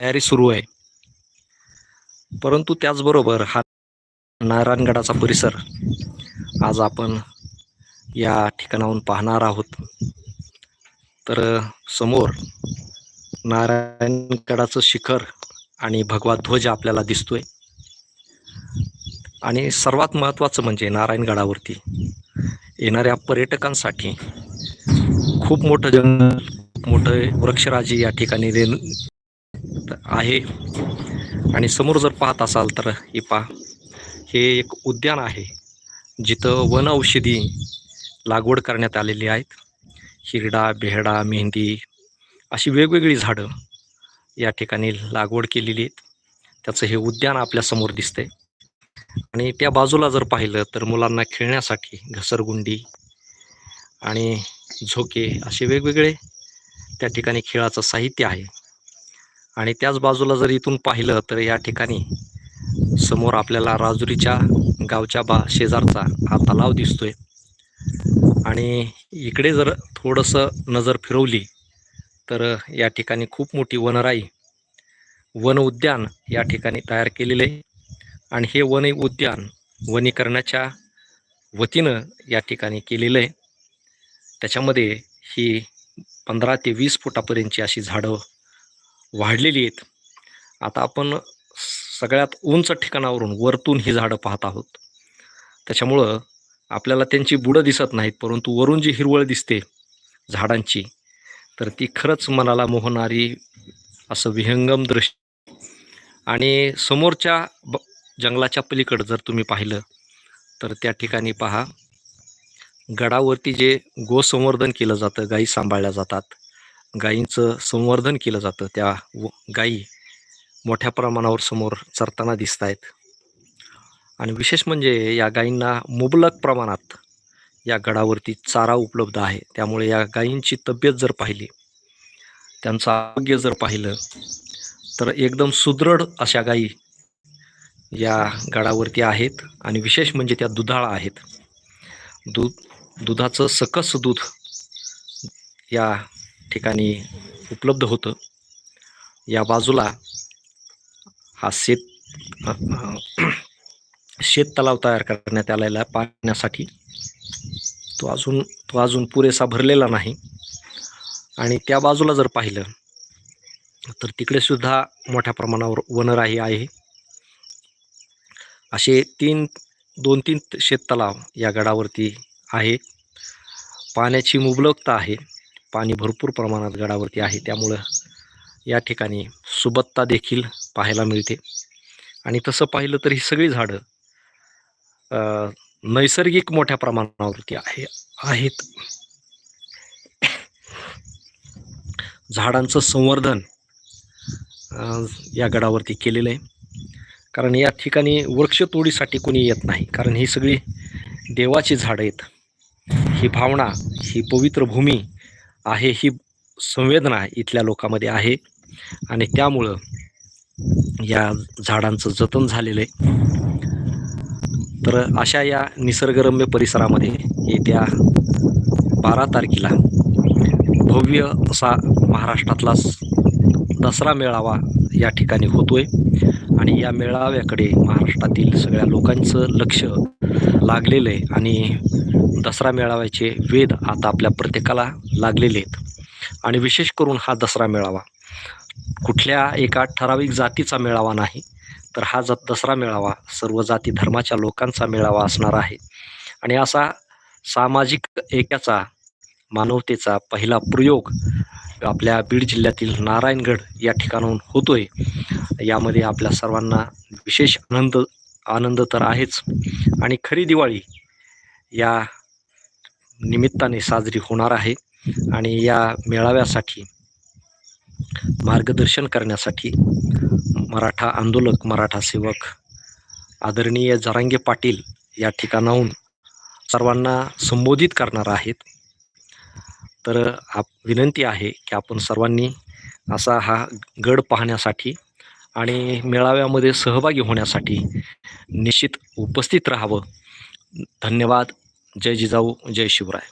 तयारी सुरू आहे. परंतु त्याचबरोबर हा नारायणगडाचा परिसर आज आपण या ठिकाणाहून पाहणार आहोत. तर समोर नारायणगडाचं शिखर आणि भगवा ध्वज आपल्याला दिसतोय. आणि सर्वात महत्त्वाचं म्हणजे नारायणगडावरती येणाऱ्या पर्यटकांसाठी खूप मोठं जंगल मोठं वृक्षराजी या ठिकाणी आहे. आणि समोर जर पाहत असाल तर हे हे एक उद्यान आहे. जिथं वन औषधी लागवड करण्यात आलेली आहेत. हिरडा बेहडा मेहंदी अशी वेगवेगळी झाडं या ठिकाणी लागवड केलेली आहेत. त्याचं हे उद्यान आपल्यासमोर दिसतंय. आणि त्या बाजूला जर पाहिलं तर मुलांना खेळण्यासाठी घसरगुंडी आणि झोके असे वेगवेगळे त्या ठिकाणी खेळाचं साहित्य आहे. आणि त्याच बाजूला जर इथून पाहिलं तर या ठिकाणी समोर आपल्याला राजुरीच्या गावच्या बा शेजारचा हा तलाव दिसतोय. आणि इकडे जर थोडंसं नजर फिरवली तर या ठिकाणी खूप मोठी वनराई वन उद्यान या ठिकाणी तयार केलेलं आहे. आणि हे वन उद्यान वनीकरणाच्या वतीनं या ठिकाणी केलेलं आहे. त्याच्यामध्ये ही पंधरा ते वीस फुटापर्यंतची अशी झाडं वाढलेली आहेत. आता आपण सगळ्यात उंच ठिकाणावरून वरतून ही झाडं पाहत आहोत. त्याच्यामुळं आपल्याला त्यांची बुडं दिसत नाहीत परंतु वरून जी हिरवळ दिसते झाडांची तर ती खरंच मनाला मोहणारी असं विहंगम दृश्य. आणि समोरच्या ब जंगलाच्या पलीकडं जर तुम्ही पाहिलं तर त्या ठिकाणी पहा गडावरती जे गोसंवर्धन केलं जातं गायी सांभाळल्या जातात गायींचं संवर्धन केलं जातं. त्या व गायी मोठ्या प्रमाणावर समोर चरताना दिसत आहेत आणि विशेष म्हणजे या गायींना मुबलक प्रमाणात या गडावरती चारा उपलब्ध आहे. त्यामुळे या गायींची तब्येत जर पाहिली त्यांचं आरोग्य जर पाहिलं तर एकदम सुदृढ अशा गायी या गडावरती आहेत आणि विशेष म्हणजे त्या दुधाळ आहेत. दूध दुधाचं सकस दूध या ठिकाणी उपलब्ध होतं. या बाजूला हा शेत शेत तलाव तयार करण्यात आलेला आहे पाण्यासाठी तो अजून तो अजून पुरेसा भरलेला नाही. आणि त्या बाजूला जर पाहिलं तर तिकडे सुद्धा मोठ्या प्रमाणावर वनराही आहे. असे तीन दोन तीन शेत तलाव या गडावरती आहे पाण्याची मुबलकता आहे. पाणी भरपूर प्रमाणात गडावरती आहे. त्यामुळं या ठिकाणी सुबत्ता देखील पाहायला मिळते. आणि तसं पाहिलं तर ही सगळी झाडं नैसर्गिक मोठ्या प्रमाणावरती आहे आहेत. झाडांचं संवर्धन या गडावरती केलेलं आहे कारण या ठिकाणी वृक्षतोडीसाठी कोणी येत नाही. कारण ही सगळी देवाची झाडं आहेत. ही भावना ही पवित्र भूमी आहे ही संवेदना इथल्या लोकांमध्ये आहे. आणि त्यामुळं या झाडांचं जतन झालेलं आहे. तर अशा या निसर्गरम्य परिसरामध्ये येत्या बारा तारखेला भव्य असा महाराष्ट्रातला दसरा मेळावा या ठिकाणी होतोय. आणि या मेळाव्याकडे महाराष्ट्रातील सगळ्या लोकांचं लक्ष लागलेलं आहे आणि दसरा मेळाव्याचे वेद आता आपल्या प्रत्येकाला लागलेले आहेत. आणि विशेष करून हा दसरा मेळावा. कुठल्या एका ठराविक जातीचा मेळावा नाही तर हा ज दसरा मेळावा सर्व जाती धर्माच्या लोकांचा मेळावा असणार आहे. आणि असा सामाजिक एकाचा मानवतेचा पहिला प्रयोग आपल्या बीड जिल्ह्यातील नारायणगड या ठिकाणाहून होतोय. यामध्ये आपल्या सर्वांना विशेष आनंद आनंद तर आहेच. आणि खरी दिवाळी या निमित्ताने साजरी होणार आहे. आणि या मेळाव्यासाठी मार्गदर्शन करण्यासाठी मराठा आंदोलक मराठा सेवक आदरणीय जरांगे पाटील या ठिकाणाहून सर्वांना संबोधित करणार आहेत. तर आप विनंती आहे की आपण सर्वांनी असा हा गड पाहण्यासाठी आणि मेळाव्यामध्ये सहभागी होण्यासाठी निश्चित उपस्थित राहावं. धन्यवाद. जय जिजाऊ जय शिवराय.